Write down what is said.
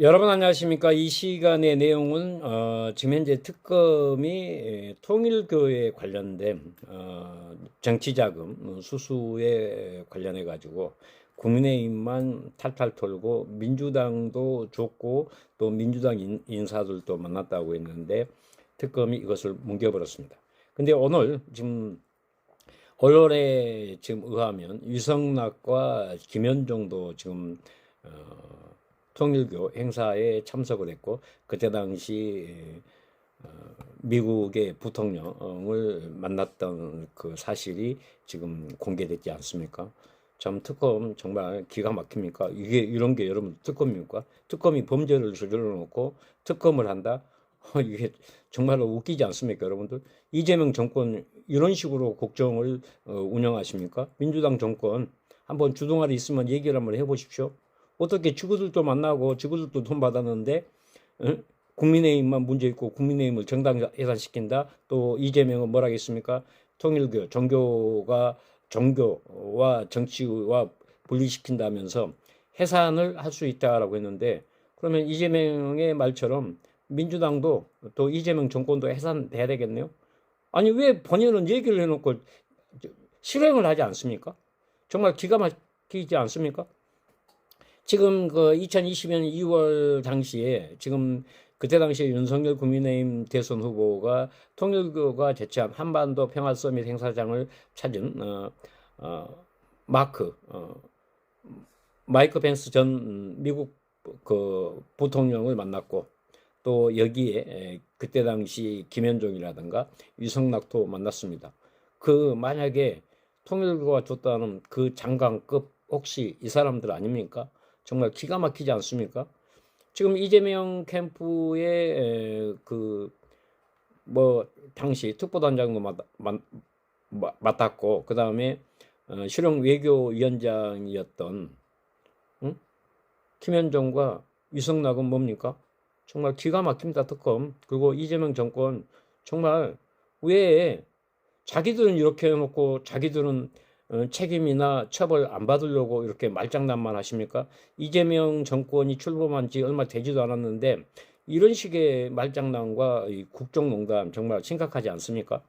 여러분 안녕하십니까? 이 시간의 내용은 어, 지금 현재 특검이 에, 통일교에 관련된 어, 정치자금 어, 수수에 관련해 가지고 국민의힘만 탈탈 털고 민주당도 줬고 또 민주당 인, 인사들도 만났다고 했는데 특검이 이것을 뭉개버렸습니다. 근데 오늘 지금 언론에 지금 의하면 유성락과 김현종도 지금 어, 통일교 행사에 참석을 했고 그때 당시 어, 미국의 부통령을 만났던 그 사실이 지금 공개됐지 않습니까? 참 특검 정말 기가 막힙니까? 이게 이런 게 여러분 특검입니까? 특검이 범죄를 저질러 놓고 특검을 한다? 어, 이게 정말로 웃기지 않습니까, 여러분들? 이재명 정권 이런 식으로 국정을 어, 운영하십니까? 민주당 정권 한번 주동아리 있으면 얘기를 한번 해보십시오. 어떻게 지구들도 만나고 지구들도 돈 받았는데 어? 국민의힘만 문제 있고 국민의힘을 정당 해산시킨다. 또 이재명은 뭐라겠습니까? 통일교 종교가 종교와 정치와 분리시킨다면서 해산을 할 수 있다라고 했는데 그러면 이재명의 말처럼 민주당도 또 이재명 정권도 해산돼야 되겠네요. 아니 왜 본인은 얘기를 해놓고 실행을 하지 않습니까? 정말 기가 막히지 않습니까? 지금 그 2020년 2월 당시에 지금 그때 당시에 윤석열 국민의힘 대선 후보가 통일교가 제치한 한반도 평화 서밋 행사장을 찾은 어, 어, 마크 어, 마이크 펜스 전 미국 그 부통령을 만났고 또 여기에 에, 그때 당시 김현종이라든가 유성락도 만났습니다. 그 만약에 통일교가 줬다는 그 장관급 혹시 이 사람들 아닙니까? 정말 기가 막히지 않습니까? 지금 이재명 캠프의 그 뭐 당시 특보단장도 맡, 맡, 맡았고 그 다음에 어, 실용 외교위원장이었던 응? 김현정과 유성락은 뭡니까? 정말 기가 막힙니다 특검 그리고 이재명 정권 정말 왜 자기들은 이렇게 해놓고 자기들은 어, 책임이나 처벌 안 받으려고 이렇게 말장난만 하십니까? 이재명 정권이 출범한 지 얼마 되지도 않았는데 이런 식의 말장난과 이 국정농단 정말 심각하지 않습니까?